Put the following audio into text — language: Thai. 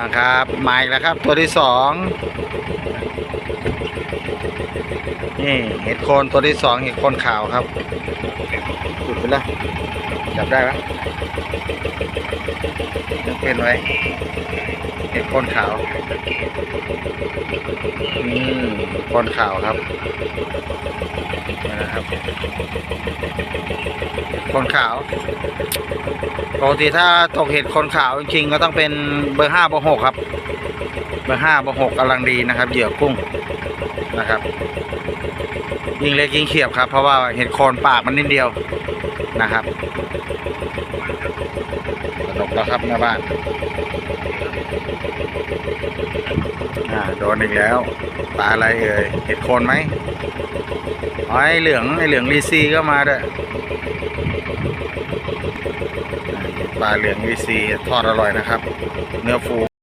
นะครับมาอีกแล้วครับ ตัวที่สองนี่เห็ดโคนตัวที่สองเห็ดโคนขาวครับหยุดไปแล้วจับได้ไหมยังเป็นไว้เห็ดโคนขาวอืมโคนขาวครับนะครับโคนขาว ปกติถ้าตกเห็ดคนขาวจริงๆก็ต้องเป็นเบอร์ห้าเบอร์หกครับ เบอร์ห้าเบอร์หกกำลังดีนะครับ เหยื่อกุ้งนะครับ ยิงเล็กยิงเขียบครับ เพราะว่าเห็ดโคนปากมันนิดเดียวนะครับสนุกแล้วครับแม่บ้านอ่าโดนอีกแล้วปลาอะไรเอ่ยเห็ดโคนไหมอ๋อไอเหลืองไอเหลืองรีซีก็มาด้วย ปลาเหลืองวีซีทอดอร่อยนะครับ เนื้อฟู